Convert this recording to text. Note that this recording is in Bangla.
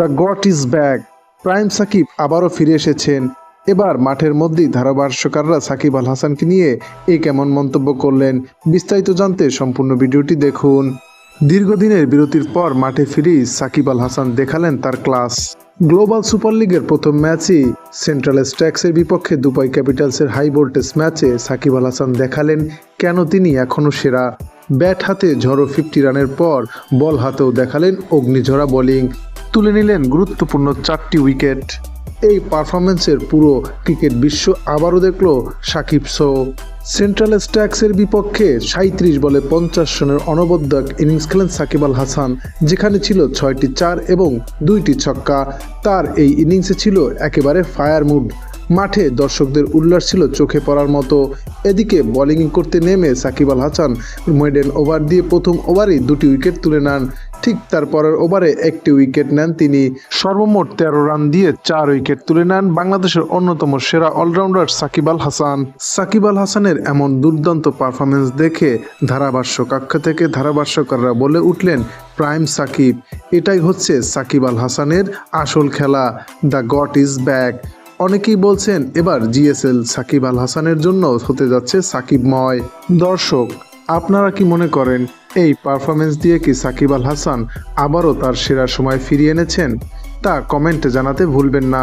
The GOAT is back. Prime Shakib আবারও ফিরে এসেছেন। এবার মাঠের মধ্যেই ধারাভাষ্যকাররা সাকিব আল হাসানকে নিয়ে এই কেমন মন্তব্য করলেন। বিস্তারিত জানতে সম্পূর্ণ ভিডিওটি দেখুন। দীর্ঘদিনের বিরতির পর মাঠে ফিরেই সাকিব আল হাসান দেখালেন তার ক্লাস। গ্লোবাল সুপার লিগের প্রথম ম্যাচই সেন্ট্রাল স্ট্যাক্সের বিপক্ষে দুবাই ক্যাপিটালসের হাই ভোল্টেজ ম্যাচে সাকিব আল হাসান দেখালেন কেন তিনি এখনও সেরা। ব্যাট হাতে ঝড়ো ফিফটি রানের পর বল হাতেও দেখালেন অগ্নিঝরা বোলিং। তুলে নিলেন গুরুত্বপূর্ণ চারটি উইকেট। এই পারফরমেন্সের পুরো ক্রিকেট বিশ্ব আবারও দেখল সাকিব সো সেন্ট্রাল স্ট্যাক্সের বিপক্ষে সাঁত্রিশ বলে পঞ্চাশ রানের অনবদ্য ইনিংস খেলেন সাকিব আল হাসান, যেখানে ছিল ছয়টি চার এবং দুইটি ছক্কা। তার এই ইনিংসে ছিল একেবারে ফায়ার মুড। মাঠে দর্শকদের উল্লাস ছিল চোখে পড়ার মতো। এদিকে বোলিং করতে নেমে সাকিব আল হাসান মেডেন ওভার দিয়ে প্রথম ওভারেই দুটি উইকেট তুলে নেন। ঠিক তার পরের ওভারে একটি উইকেট নেন তিনি। সর্বমোট তেরো রান দিয়ে চার উইকেট তুলে নেন বাংলাদেশের অন্যতম সেরা অলরাউন্ডার সাকিব আল হাসান। সাকিব আল হাসানের এমন দুর্দান্ত পারফরমেন্স দেখে ধারাভাষ্য কক্ষ থেকে ধারাভাষ্যকাররা বলে উঠলেন, প্রাইম সাকিব। এটাই হচ্ছে সাকিব আল হাসানের আসল খেলা। The GOAT is back. অনেকেই বলছেন, এবার জিএসএল সাকিব আল হাসানের জন্য হতে যাচ্ছে সাকিবময়। দর্শক আপনারা কি মনে করেন, এই পারফরমেন্স দিয়ে কি সাকিব আল হাসান আবারও তার সেরা সময় ফিরিয়ে এনেছেন? তা কমেন্টে জানাতে ভুলবেন না।